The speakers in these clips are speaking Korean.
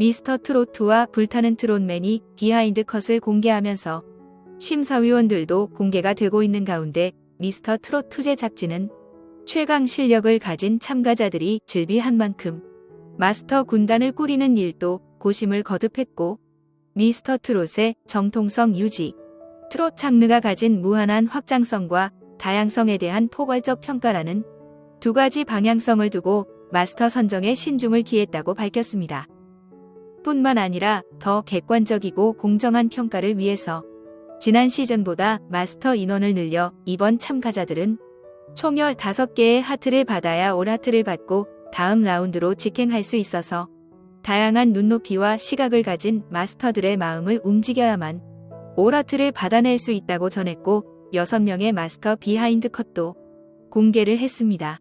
미스터 트로트와 불타는 트롯맨이 비하인드 컷을 공개하면서 심사위원들도 공개가 되고 있는 가운데 미스터 트롯 투제 잡지는 최강 실력을 가진 참가자들이 즐비한 만큼 마스터 군단을 꾸리는 일도 고심을 거듭했고 미스터 트롯의 정통성 유지, 트롯 장르가 가진 무한한 확장성과 다양성에 대한 포괄적 평가라는 두 가지 방향성을 두고 마스터 선정에 신중을 기했다고 밝혔습니다. 뿐만 아니라 더 객관적이고 공정한 평가를 위해서 지난 시즌보다 마스터 인원을 늘려 이번 참가자들은 총 15개의 하트를 받아야 올 하트를 받고 다음 라운드로 직행할 수 있어서 다양한 눈높이와 시각을 가진 마스터들의 마음을 움직여야만 올 하트를 받아낼 수 있다고 전했고 6명의 마스터 비하인드 컷도 공개를 했습니다.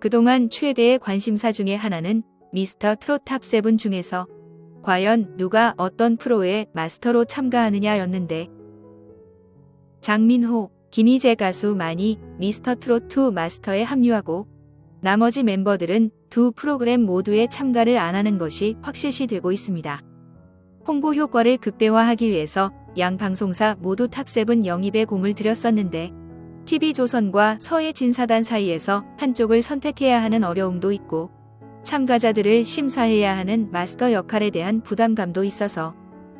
그동안 최대의 관심사 중의 하나는 미스터 트롯 탑7 중에서 과연 누가 어떤 프로에 마스터로 참가하느냐였는데 장민호, 김희재 가수만이 미스터 트롯 2 마스터에 합류하고 나머지 멤버들은 두 프로그램 모두에 참가를 안 하는 것이 확실시 되고 있습니다. 홍보 효과를 극대화하기 위해서 양 방송사 모두 탑7 영입에 공을 들였었는데 TV조선과 서해 진사단 사이에서 한쪽을 선택해야 하는 어려움도 있고 참가자들을 심사해야 하는 마스터 역할에 대한 부담감도 있어서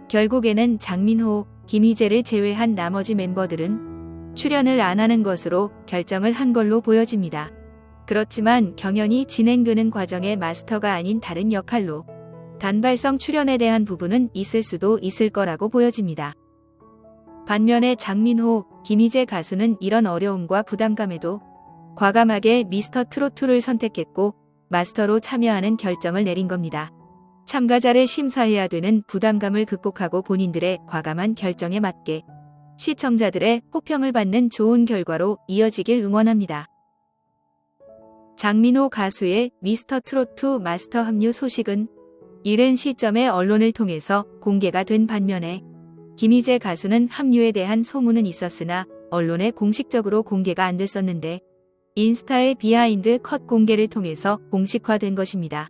결국에는 장민호, 김희재를 제외한 나머지 멤버들은 출연을 안 하는 것으로 결정을 한 걸로 보여집니다. 그렇지만 경연이 진행되는 과정의 마스터가 아닌 다른 역할로 단발성 출연에 대한 부분은 있을 수도 있을 거라고 보여집니다. 반면에 장민호, 김희재 가수는 이런 어려움과 부담감에도 과감하게 미스터 트로트를 선택했고 마스터로 참여하는 결정을 내린 겁니다. 참가자를 심사해야 되는 부담감을 극복하고 본인들의 과감한 결정에 맞게 시청자들의 호평을 받는 좋은 결과로 이어지길 응원합니다. 장민호 가수의 미스터 트로트 마스터 합류 소식은 이른 시점에 언론을 통해서 공개가 된 반면에 김희재 가수는 합류에 대한 소문은 있었으나 언론에 공식적으로 공개가 안 됐었는데 인스타의 비하인드 컷 공개를 통해서 공식화된 것입니다.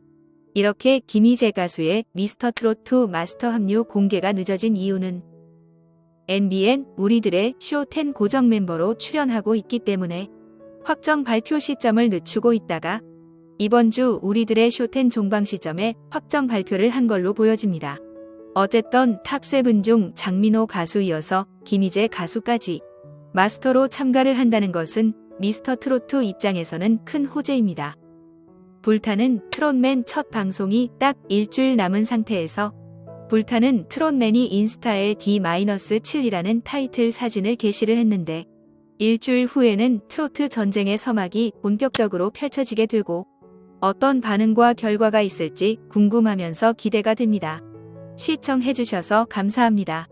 이렇게 김희재 가수의 미스터 트로트 마스터 합류 공개가 늦어진 이유는 MBN 우리들의 쇼10 고정 멤버로 출연하고 있기 때문에 확정 발표 시점을 늦추고 있다가 이번 주 우리들의 쇼텐 종방 시점에 확정 발표를 한 걸로 보여집니다. 어쨌든 탑7 중 장민호 가수 이어서 김희재 가수까지 마스터로 참가를 한다는 것은 미스터 트로트 입장에서는 큰 호재입니다. 불타는 트롯맨 첫 방송이 딱 일주일 남은 상태에서 불타는 트롯맨이 인스타에 D-7이라는 타이틀 사진을 게시를 했는데 일주일 후에는 트로트 전쟁의 서막이 본격적으로 펼쳐지게 되고 어떤 반응과 결과가 있을지 궁금하면서 기대가 됩니다. 시청해주셔서 감사합니다.